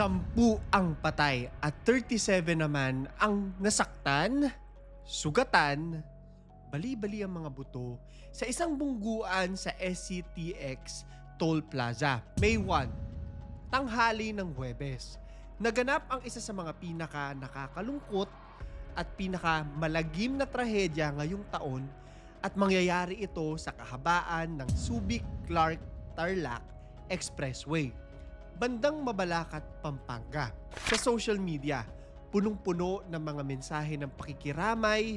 Sampu ang patay at 37 naman ang nasaktan, sugatan, bali-bali ang mga buto sa isang bungguan sa SCTX Toll Plaza. May 1, tanghali ng Huwebes. Naganap ang isa sa mga pinaka nakakalungkot at pinaka malagim na trahedya ngayong taon at mangyayari ito sa kahabaan ng Subic Clark Tarlac Expressway bandang Mabalacat, Pampanga. Sa social media, punong-puno ng mga mensahe ng pakikiramay,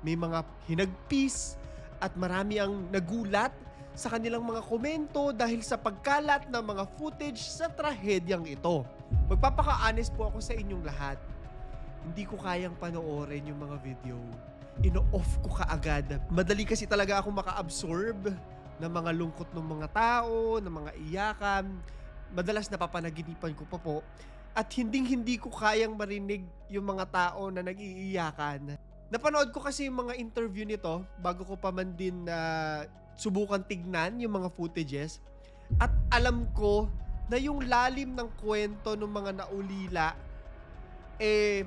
may mga hinagpis, at marami ang nagulat sa kanilang mga komento dahil sa pagkalat ng mga footage sa trahedyang ito. Magpapaka-honest po ako sa inyong lahat. Hindi ko kayang panoorin yung mga video. Ino-off ko kaagad. Madali kasi talaga ako maka-absorb ng mga lungkot ng mga tao, ng mga iyakan, madalas napapanaginipan ko pa po at hinding-hindi ko kayang marinig yung mga tao na nag-iiyakan. Napanood ko kasi yung mga interview nito bago ko pa man din na subukan tignan yung mga footages at alam ko na yung lalim ng kwento ng mga naulila eh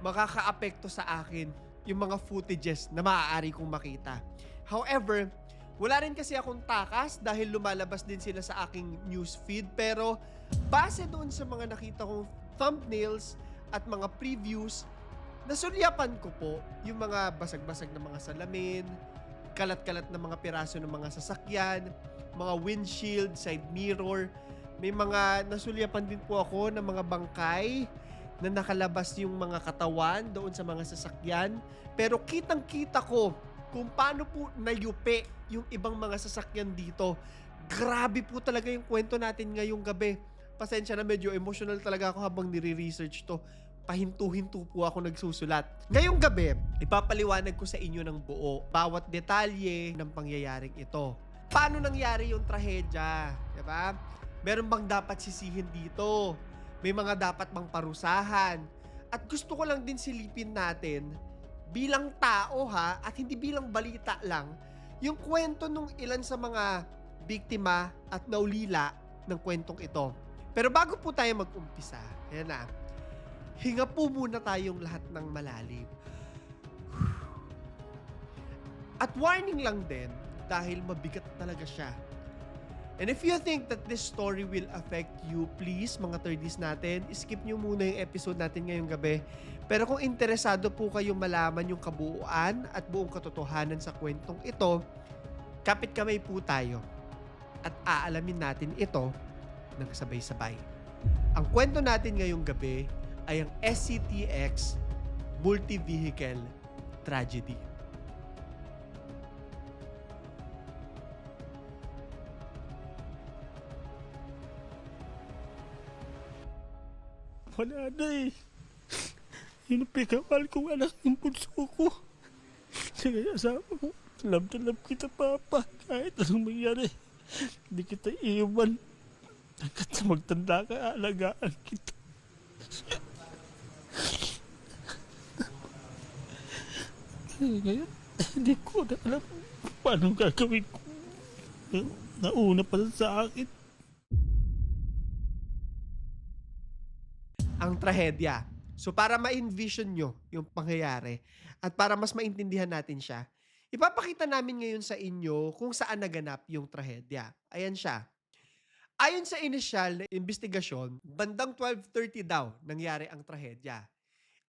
makakaapekto sa akin yung mga footages na maaari kong makita. However, wala rin kasi akong takas dahil lumalabas din sila sa aking news feed pero base doon sa mga nakita kong thumbnails at mga previews, nasulyapan ko po yung mga basag-basag na mga salamin, kalat-kalat na mga piraso ng mga sasakyan, mga windshield, side mirror. May mga nasulyapan din po ako ng mga bangkay na nakalabas yung mga katawan doon sa mga sasakyan. Pero kitang-kita ko kung paano po nayupi yung ibang mga sasakyan dito. Grabe po talaga yung kwento natin ngayong gabi. Pasensya na medyo emotional talaga ako habang nire-research to. Pahinto-hinto po ako nagsusulat. Ngayong gabi, ipapaliwanag ko sa inyo ng buo bawat detalye ng pangyayaring ito. Paano nangyari yung trahedya? Diba? Meron bang dapat sisihin dito? May mga dapat bang parusahan? At gusto ko lang din silipin natin bilang tao ha, at hindi bilang balita lang, yung kwento nung ilan sa mga biktima at naulila ng kwentong ito. Pero bago po tayo mag-umpisa, ayan na, hinga po muna tayong lahat ng malalim. At warning lang din, dahil mabigat talaga siya. And if you think that this story will affect you, please, mga 30s natin, skip nyo muna yung episode natin ngayong gabi. Pero kung interesado po kayong malaman yung kabuuan at buong katotohanan sa kwentong ito, kapit kamay po tayo at aalamin natin ito ng sabay-sabay. Ang kwento natin ngayong gabi ay ang SCTX Multi-Vehicle Tragedy. Wala na eh. Yun ang pinakamahal kong anak ng bunso ko. Sige, asawa ko. Alam na alam kita, Papa. Kahit anong mangyari, hindi kita iiwan. Hanggat sa magtanda ka, alagaan kita. Eh, Ngayon, hindi ko na alam paano gagawin ko. Nauna pa sa akin. Ang trahedya. So para ma-envision nyo yung pangyayari at para mas maintindihan natin siya, ipapakita namin ngayon sa inyo kung saan naganap yung trahedya. Ayan siya. Ayon sa inisyal na investigasyon, bandang 12.30 daw nangyari ang trahedya.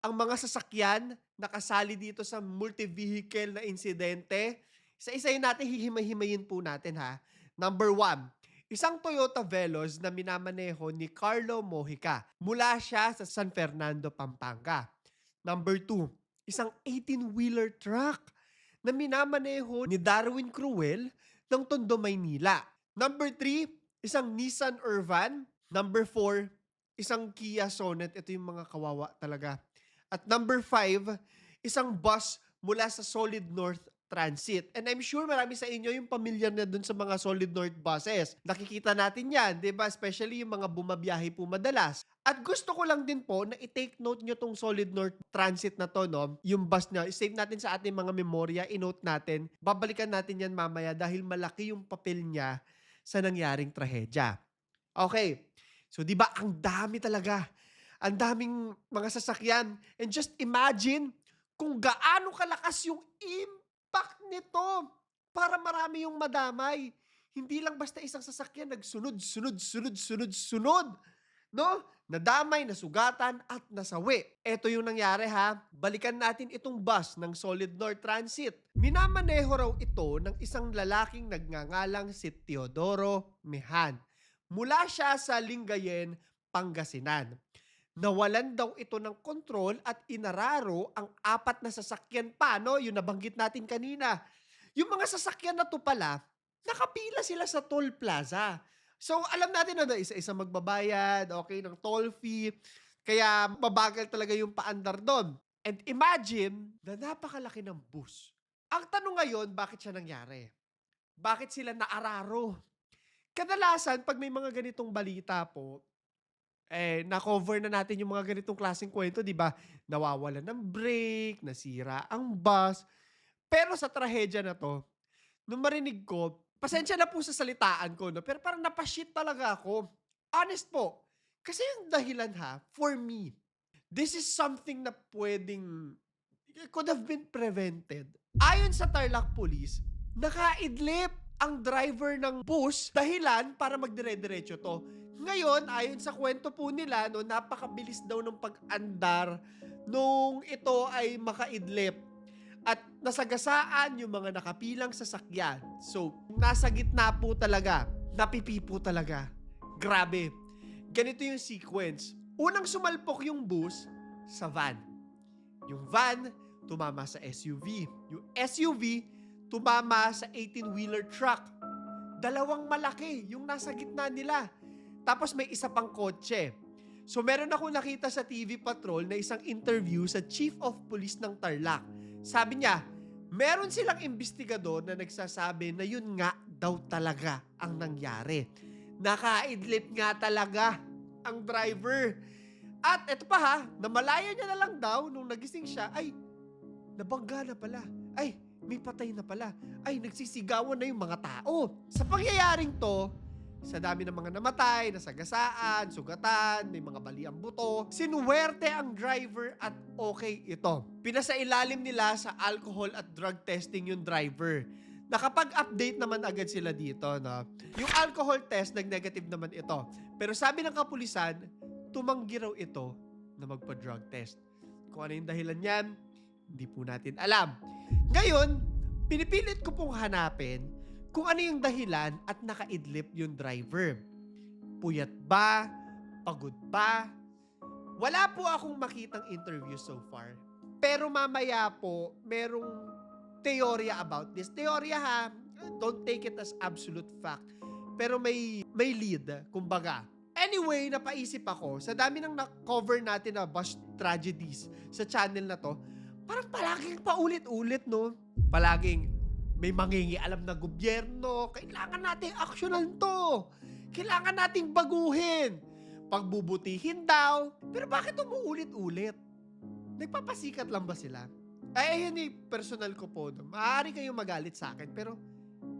Ang mga sasakyan nakasali dito sa multi-vehicle na insidente, isa-isayin natin, hihimay-himayin po natin ha. Number one, Isang Toyota Veloz na minamaneho ni Carlo Mojica. Mula siya sa San Fernando, Pampanga. Number 2, isang 18-wheeler truck na minamaneho ni Darwin Cruel ng Tondo, Maynila. Number 3, isang Nissan Urban. Number 4, isang Kia Sonet. Ito yung mga kawawa talaga. At number 5, isang bus mula sa Solid North Transit. And I'm sure marami sa inyo yung pamilyar na dun sa mga Solid North buses. Nakikita natin yan, di ba? Especially yung mga bumabiyahe po madalas. At gusto ko lang din po na i-take note nyo tong Solid North Transit na to, no? Yung bus na, save natin sa ating mga memorya, i-note natin. Babalikan natin yan mamaya dahil malaki yung papel niya sa nangyaring trahedya. Okay. So, di ba, ang dami talaga. Ang daming mga sasakyan. And just imagine kung gaano kalakas yung impact nito para marami yung madamay. Hindi lang basta isang sasakyan, nagsunod, sunod, sunod, sunod, sunod. No? Nadamay, nasugatan, at nasawi. Ito yung nangyari ha. Balikan natin itong bus ng Solid North Transit. Minamaneho raw ito ng isang lalaking nagngangalang si Teodoro Mehan. Mula siya sa Lingayen, Pangasinan. Nawalan daw ito ng kontrol at inararo ang apat na sasakyan pa, no? Yung nabanggit natin kanina. Yung mga sasakyan na to pala, nakapila sila sa toll plaza. So, alam natin na isa-isa magbabayad, okay, ng toll fee. Kaya mabagal talaga yung paandar doon. And imagine na napakalaki ng bus. Ang tanong ngayon, bakit siya nangyari? Bakit sila naararo? Kadalasan, pag may mga ganitong balita po, eh, na-cover na natin yung mga ganitong klaseng kwento, di ba? Nawawala ng brake, nasira ang bus. Pero sa trahedya na to, nung marinig ko, pasensya na po sa salitaan ko, no? pero parang napashit talaga ako. Honest po. Kasi yung dahilan ha, for me, this is something na pwedeng, could have been prevented. Ayon sa Tarlac Police, nakaidlip ang driver ng bus dahilan para magdire-diretso to. Ngayon, ayon sa kwento po nila, no, napakabilis daw ng pag-andar nung ito ay makaidlip at nasagasaan yung mga nakapilang sasakyan. So, nasa gitna po talaga. Napipi po talaga. Grabe. Ganito yung sequence. Unang sumalpok yung bus sa van. Yung van, tumama sa SUV. Yung SUV, tumama sa 18-wheeler truck. Dalawang malaki yung nasa gitna nila. Tapos may isa pang kotse. So meron ako nakita sa TV Patrol na isang interview sa Chief of Police ng Tarlac. Sabi niya, meron silang investigador na nagsasabi na yun nga daw talaga ang nangyari. Nakaidlip nga talaga ang driver. At eto pa ha, namalaya niya na lang daw nung nagising siya, ay, nabangga na pala. Ay, may patay na pala. Ay, nagsisigawan na yung mga tao. Sa pangyayaring to, sa dami ng mga namatay, nasagasaan, sugatan, may mga bali ang buto, sinuwerte ang driver at okay ito. Pinasailalim nila sa alcohol at drug testing yung driver. Nakapag-update naman agad sila dito, no? Yung alcohol test, nag-negative naman ito. Pero sabi ng kapulisan, tumanggi raw ito na magpa-drug test. Kung ano yung dahilan niyan, hindi po natin alam. Ngayon, pinipilit ko pong hanapin kung ano yung dahilan at nakaidlip yung driver. Puyat ba? Pagod ba? Wala po akong makitang interview so far. Pero mamaya po, merong teorya about this. Teorya ha, don't take it as absolute fact. Pero may, may lead, kumbaga. Anyway, napaisip ako, sa dami ng na-cover natin na bus tragedies sa channel na to, parang palaging paulit-ulit, no? Palaging may mangingialam na gobyerno, kailangan nating aksyonan to. Kailangan nating baguhin. Pagbubutihin daw. Pero bakit umuulit-ulit? Nagpapasikat lang ba sila? Ay, ayun eh, personal ko po. Maaari kayong magalit sa akin, pero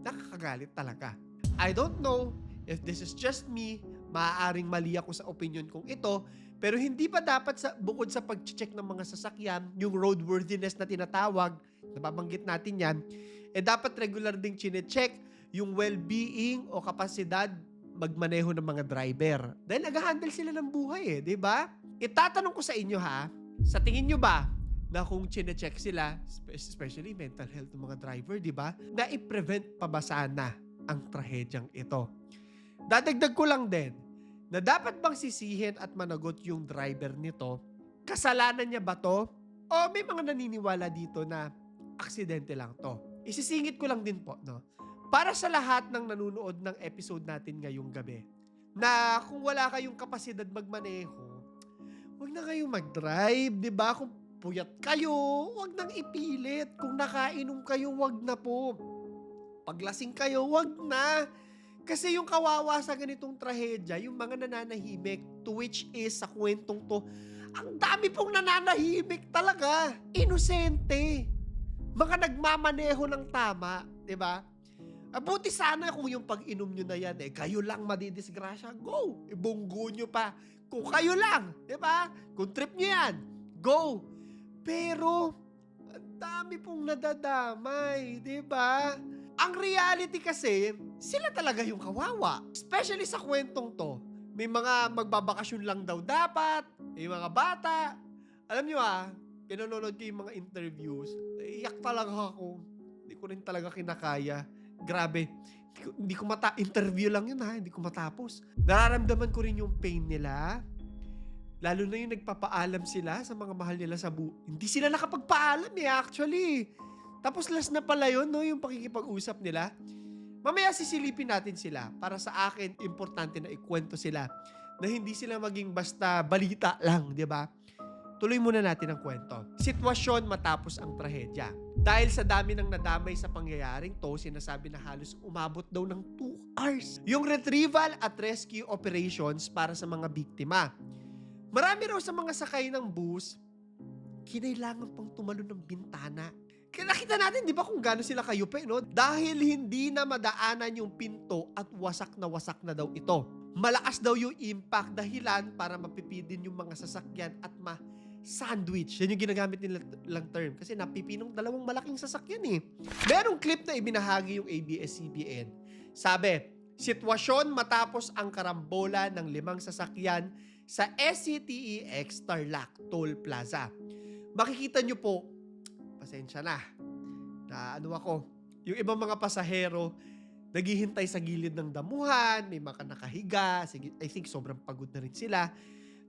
nakakagalit talaga. I don't know if this is just me, maaaring mali ako sa opinion kong ito, pero hindi pa dapat sa, bukod sa pag-check ng mga sasakyan, yung roadworthiness na tinatawag, nababanggit natin yan, eh dapat regular ding chine-check yung well-being o kapasidad magmaneho ng mga driver. Dahil nag-handle sila ng buhay eh, di ba? Itatanong ko sa inyo ha, sa tingin nyo ba na kung chine-check sila, spe- especially mental health ng mga driver, di ba? Na i-prevent pa ba ang trahedyang ito? Dadagdag ko lang din, na dapat bang sisihin at managot yung driver nito? Kasalanan niya ba to? O may mga naniniwala dito na aksidente lang to? Isisingit ko lang din po, no? Para sa lahat ng nanonood ng episode natin ngayong gabi, na kung wala kayong kapasidad magmaneho, huwag na kayong mag-drive, di ba? Kung puyat kayo, huwag nang ipilit. Kung nakainom kayo, huwag na po. Paglasing kayo, huwag na. Kasi yung kawawa sa ganitong trahedya, yung mga nananahimik, to which is sa kwentong to, ang dami pong nananahimik talaga. Inosente. Mga nagmamaneho ng tama, di ba? Ah, buti sana kung yung pag-inom nyo na yan, eh, kayo lang madidisgrasya, go! Ibunggo nyo pa. Kung kayo lang, di ba? Kung trip nyo yan, go! Pero, ang dami pong nadadamay, di ba? Ang reality kasi, sila talaga yung kawawa. Especially sa kwentong to. May mga magbabakasyon lang daw dapat, may mga bata. Alam nyo ah, pinanonood ko yung mga interviews, iyak talaga ako. Hindi ko rin talaga kinakaya. Grabe. Hindi ko, hindi ko mata interview lang yun ha, hindi ko matapos. Nararamdaman ko rin yung pain nila. Lalo na yung nagpapaalam sila sa mga mahal nila sa bu... Hindi sila nakapagpaalam eh, actually. Tapos last na pala yun, no, yung pakikipag-usap nila. Mamaya sisilipin natin sila. Para sa akin, importante na ikwento sila na hindi sila maging basta balita lang, di ba? Tuloy muna natin ang kwento. Sitwasyon matapos ang trahedya. Dahil sa dami ng nadamay sa pangyayaring to, sinasabi na halos umabot daw ng 2 hours. Yung retrieval at rescue operations para sa mga biktima. Marami raw sa mga sakay ng bus, kinailangan pang tumalo ng bintana. Nakita natin, di ba, kung gaano sila kayupe, no? Dahil hindi na madaanan yung pinto at wasak na wasak na daw ito. Malakas daw yung impact dahilan para mapipidin yung mga sasakyan at ma sandwich. Yan yung ginagamit nila lang term. Kasi napipinong dalawang malaking sasakyan eh. Merong clip na ibinahagi yung ABS-CBN. Sabi, sitwasyon matapos ang karambola ng limang sasakyan sa SCTEX Tarlac Toll Plaza. Makikita nyo po, pasensya na, na ano ako, yung ibang mga pasahero, naghihintay sa gilid ng damuhan, may mga nakahiga, I think sobrang pagod na rin sila.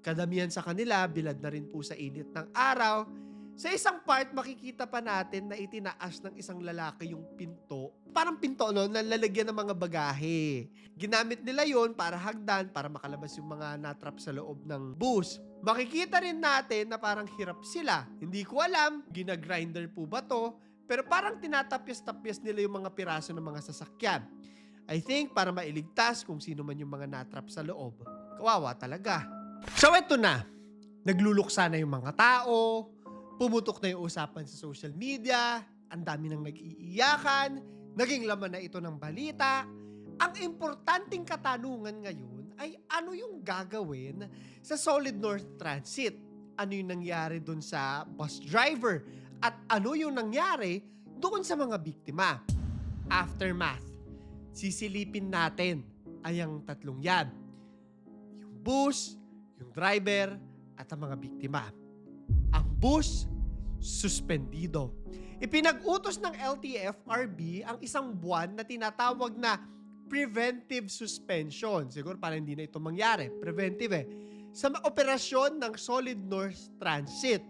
Kadamihan sa kanila, bilad na rin po sa init ng araw. Sa isang part, makikita pa natin na itinaas ng isang lalaki yung pinto. Parang pinto, no? Na lalagyan ng mga bagahe. Ginamit nila yon para hagdan, para makalabas yung mga natrap sa loob ng bus. Makikita rin natin na parang hirap sila. Hindi ko alam, ginagrinder po ba to? Pero parang tinatapyas-tapyas nila yung mga piraso ng mga sasakyan. I think para mailigtas kung sino man yung mga natrap sa loob. Kawawa talaga. So eto na. Nagluluksa na yung mga tao, pumutok na yung usapan sa social media, ang dami nang nag-iiyakan, naging laman na ito ng balita. Ang importanteng katanungan ngayon ay ano yung gagawin sa Solid North Transit? Ano yung nangyari dun sa bus driver? At ano yung nangyari doon sa mga biktima? Aftermath. Sisilipin natin ay ang tatlong yan. Yung bus, yung driver, at ang mga biktima. Ang bus, suspendido. Ipinag-utos ng LTFRB ang isang buwan na tinatawag na preventive suspension. Siguro para hindi na ito mangyari. Preventive eh. Sa operasyon ng Solid North Transit.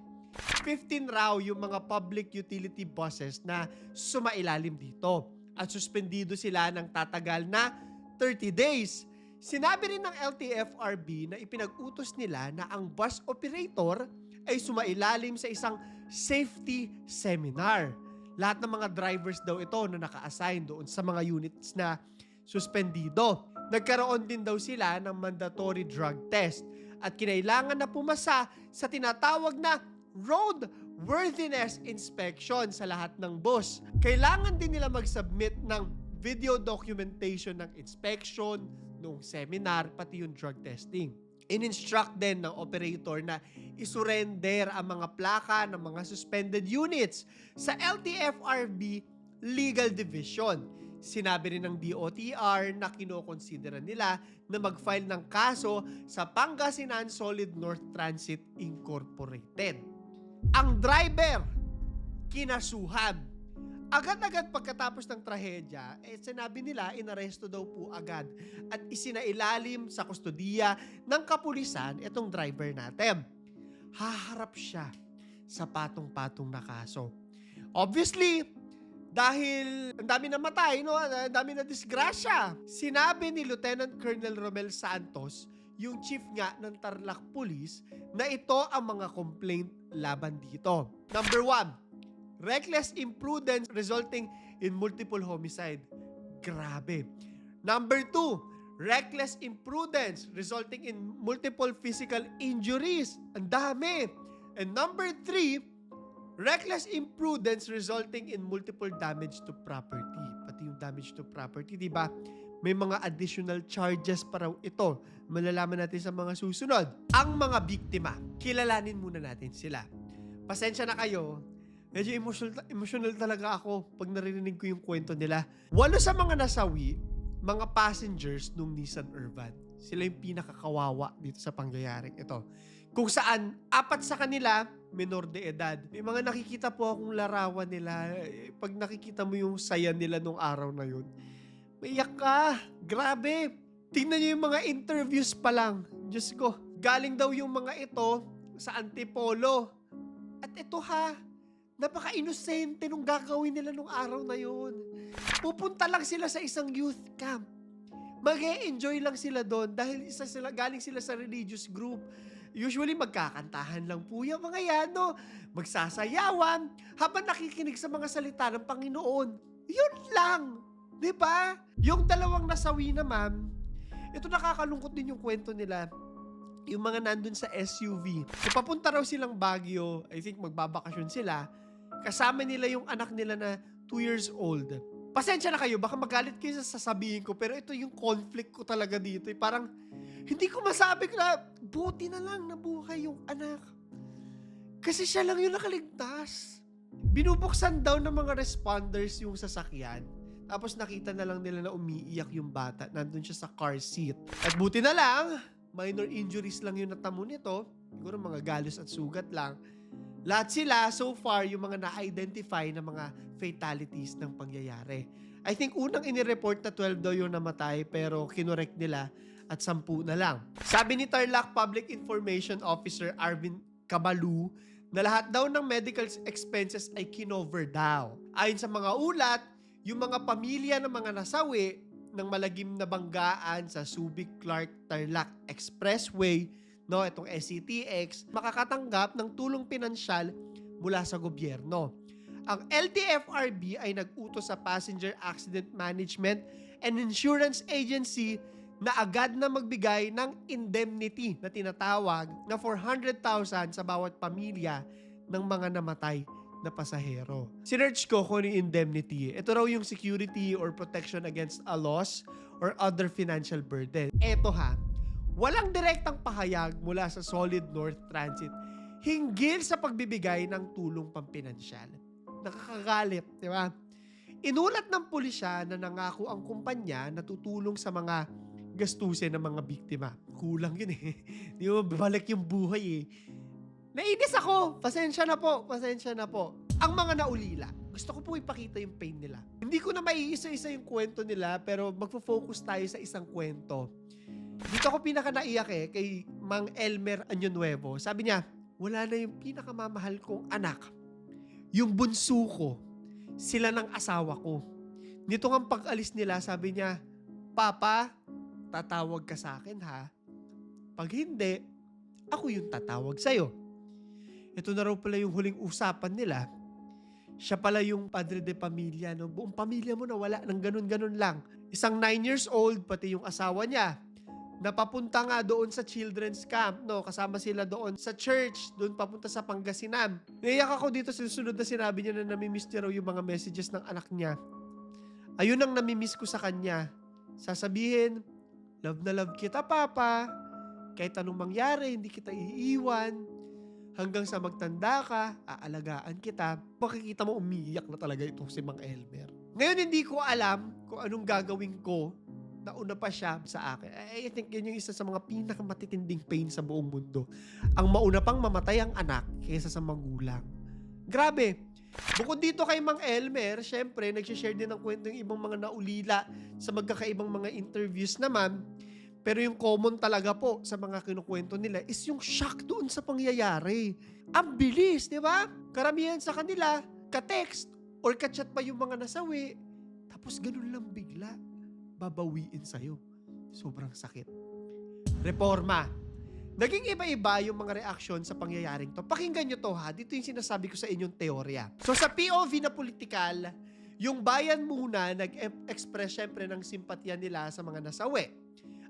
15 raw yung mga public utility buses na sumailalim dito. At suspendido sila ng tatagal na 30 days. Sinabi rin ng LTFRB na ipinag-utos nila na ang bus operator ay sumailalim sa isang safety seminar. Lahat ng mga drivers daw ito na naka-assign doon sa mga units na suspendido. Nagkaroon din daw sila ng mandatory drug test at kinailangan na pumasa sa tinatawag na road worthiness inspection sa lahat ng bus. Kailangan din nila mag-submit ng video documentation ng inspection, nung seminar, pati yung drug testing. In-instruct din ng operator na isurrender ang mga plaka ng mga suspended units sa LTFRB Legal Division. Sinabi rin ng DOTR na kinokonsidera nila na mag-file ng kaso sa Pangasinan Solid North Transit Incorporated. Ang driver, kinasuhan. Agad-agad pagkatapos ng trahedya, eh, sinabi nila, inaresto daw po agad at isinailalim sa kustodiya ng kapulisan itong driver natin. Haharap siya sa patong-patong na kaso. Obviously, dahil ang dami na matay, no? ang dami na disgrasya. Sinabi ni Lieutenant Colonel Romel Santos, yung chief nga ng Tarlac Police, na ito ang mga complaint laban dito. Number one, reckless imprudence resulting in multiple homicide. Grabe. Number two, reckless imprudence resulting in multiple physical injuries. Ang dami. And number three, reckless imprudence resulting in multiple damage to property. Pati yung damage to property, di ba? May mga additional charges pa raw ito. Malalaman natin sa mga susunod. Ang mga biktima, kilalanin muna natin sila. Pasensya na kayo, medyo emotional, emotional talaga ako pag naririnig ko yung kwento nila. Walo sa mga nasawi, mga passengers nung Nissan Urban. Sila yung pinakakawawa dito sa pangyayaring ito. Kung saan, apat sa kanila, menor de edad. May mga nakikita po akong larawan nila. Eh, Pag nakikita mo yung saya nila nung araw na yun, maiyak ka. Grabe. Tingnan nyo yung mga interviews pa lang. Diyos ko. Galing daw yung mga ito sa Antipolo. At ito ha, napaka-inosente nung gagawin nila nung araw na yun. Pupunta lang sila sa isang youth camp. mag enjoy lang sila doon dahil isa sila, galing sila sa religious group. Usually magkakantahan lang po yung mga yan, no? Magsasayawan habang nakikinig sa mga salita ng Panginoon. Yun lang. 'Di ba? Yung dalawang nasawi naman, ito nakakalungkot din yung kwento nila yung mga nandun sa SUV. So, raw silang Baguio. I think magbabakasyon sila. Kasama nila yung anak nila na 2 years old. Pasensya na kayo, baka magalit kayo sa sasabihin ko, pero ito yung conflict ko talaga dito. Eh, Parang, hindi ko masabi na, buti na lang nabuhay yung anak. Kasi siya lang yung nakaligtas. Binubuksan daw ng mga responders yung sasakyan. Tapos nakita na lang nila na umiiyak yung bata. Nandun siya sa car seat. At buti na lang, minor injuries lang yung natamo nito. Siguro mga galos at sugat lang. Lahat sila, so far, yung mga na-identify na mga fatalities ng pangyayari. I think unang inireport na 12 daw yung namatay pero kinorek nila at 10 na lang. Sabi ni Tarlac Public Information Officer Arvin Kabalu na lahat daw ng medical expenses ay kinover daw. Ayon sa mga ulat, yung mga pamilya ng mga nasawi ng malagim na banggaan sa Subic Clark Tarlac Expressway, no, itong SCTX, makakatanggap ng tulong pinansyal mula sa gobyerno. Ang LTFRB ay nag-utos sa Passenger Accident Management and Insurance Agency na agad na magbigay ng indemnity na tinatawag na 400,000 sa bawat pamilya ng mga namatay na pasahero. Sinearch ko kung ano indemnity. Ito raw yung security or protection against a loss or other financial burden. Eto ha, walang direktang pahayag mula sa Solid North Transit hinggil sa pagbibigay ng tulong pampinansyal. Nakakagalit, di ba? Inulat ng pulisya na nangako ang kumpanya na tutulong sa mga gastusin ng mga biktima. Kulang yun eh. Di mo balik yung buhay eh. Nainis ako. Pasensya na po. Pasensya na po. Ang mga naulila, gusto ko po ipakita yung pain nila. Hindi ko na maiisa-isa yung kwento nila, pero magfo-focus tayo sa isang kwento. Dito ako pinaka naiyak eh, kay Mang Elmer Anyo Nuevo. Sabi niya, wala na yung pinakamamahal kong anak. Yung bunso ko, sila ng asawa ko. Nito nga pag-alis nila, sabi niya, Papa, tatawag ka sa akin ha. Pag hindi, ako yung tatawag sa'yo. Ito na raw pala yung huling usapan nila. Siya pala yung padre de pamilya. No? Buong pamilya mo na wala ng ganun-ganun lang. Isang 9 years old, pati yung asawa niya. Napapunta nga doon sa children's camp, no? Kasama sila doon sa church, doon papunta sa Pangasinan. Naiyak ako dito sa susunod na sinabi niya na namimiss niya raw yung mga messages ng anak niya. Ayun ang namimiss ko sa kanya. Sasabihin, love na love kita, Papa. Kahit anong mangyari, hindi kita iiwan. Hanggang sa magtanda ka, aalagaan kita. Makikita mo umiiyak na talaga itong si Mang Elmer. Ngayon hindi ko alam kung anong gagawin ko nauna pa siya sa akin. I I think yun yung isa sa mga pinakamatitinding pain sa buong mundo. Ang mauna pang mamatay ang anak kaysa sa magulang. Grabe. Bukod dito kay Mang Elmer, syempre, nagsishare din ng kwento yung ibang mga naulila sa magkakaibang mga interviews naman. Pero yung common talaga po sa mga kinukwento nila is yung shock doon sa pangyayari. Ang bilis, di ba? Karamihan sa kanila, ka-text or ka-chat pa yung mga nasawi. Tapos ganun lang bigla, babawiin sa'yo. Sobrang sakit. Reforma. Naging iba-iba yung mga reaksyon sa pangyayaring to. Pakinggan nyo to ha. Dito yung sinasabi ko sa inyong teorya. So sa POV na politikal, yung bayan muna nag-express syempre ng simpatya nila sa mga nasawi.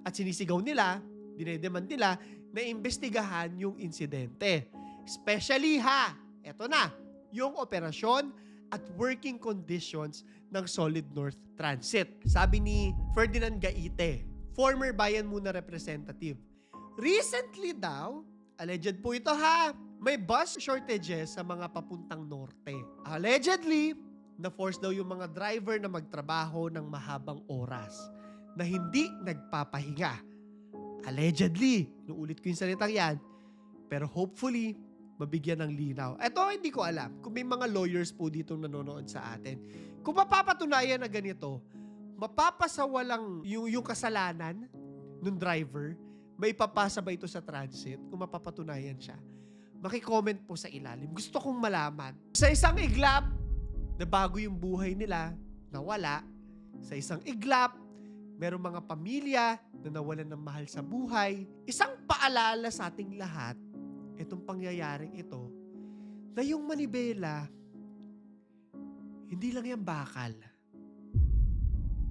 At sinisigaw nila, dinedemand nila, na imbestigahan yung insidente. Especially ha, eto na, yung operasyon at working conditions ng Solid North Transit. Sabi ni Ferdinand Gaite, former Bayan Muna representative. Recently daw, alleged po ito ha, may bus shortages sa mga papuntang norte. Allegedly, na-force daw yung mga driver na magtrabaho ng mahabang oras na hindi nagpapahinga. Allegedly, inuulit ko yung salitang yan, pero hopefully, mabigyan ng linaw. Ito, hindi ko alam. Kung may mga lawyers po dito nanonood sa atin, kung mapapatunayan na ganito, mapapasawalang yung, yung kasalanan ng driver, may papasa ba ito sa transit kung mapapatunayan siya? Makicomment po sa ilalim. Gusto kong malaman. Sa isang iglap, na bago yung buhay nila, nawala. Sa isang iglap, merong mga pamilya na nawalan ng mahal sa buhay. Isang paalala sa ating lahat, itong pangyayaring ito, na yung manibela, hindi lang yan bakal.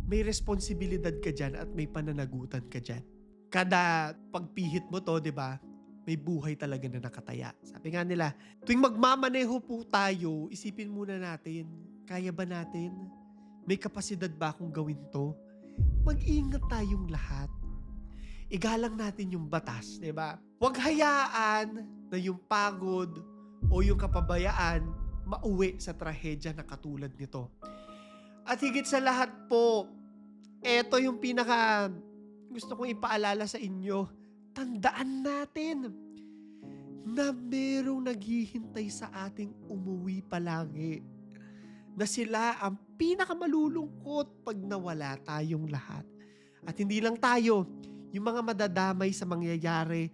May responsibilidad ka dyan at may pananagutan ka dyan. Kada pagpihit mo to, di ba, may buhay talaga na nakataya. Sabi nga nila, tuwing magmamaneho po tayo, isipin muna natin, kaya ba natin? May kapasidad ba akong gawin to? Mag-ingat tayong lahat. Igalang natin yung batas, di ba? Huwag hayaan na yung pagod o yung kapabayaan mauwi sa trahedya na katulad nito. At higit sa lahat po, eto yung pinaka gusto kong ipaalala sa inyo. Tandaan natin na merong naghihintay sa ating umuwi palagi. Na sila ang pinakamalulungkot pag nawala tayong lahat. At hindi lang tayo, yung mga madadamay sa mangyayari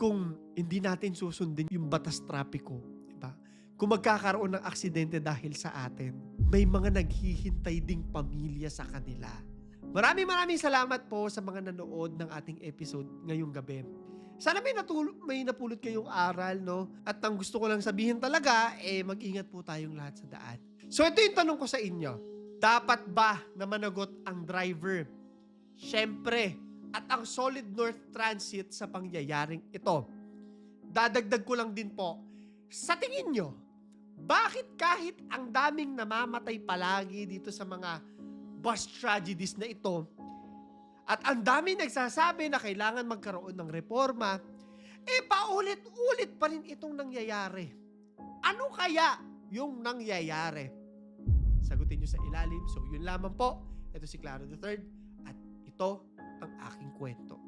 kung hindi natin susundin yung batas trapiko. Diba? Kung magkakaroon ng aksidente dahil sa atin, may mga naghihintay ding pamilya sa kanila. Maraming maraming salamat po sa mga nanood ng ating episode ngayong gabi. Sana may, natul- may napulot kayong aral, no? At ang gusto ko lang sabihin talaga, eh, mag-ingat po tayong lahat sa daan. So, ito yung tanong ko sa inyo. Dapat ba na managot ang driver? Siyempre, at ang Solid North Transit sa pangyayaring ito. Dadagdag ko lang din po, sa tingin nyo, bakit kahit ang daming namamatay palagi dito sa mga bus tragedies na ito, at ang dami nagsasabi na kailangan magkaroon ng reforma, eh paulit-ulit pa rin itong nangyayari. Ano kaya yung nangyayari? Sagutin nyo sa ilalim. So yun lamang po. Ito si Clara III at ito ang aking kwento.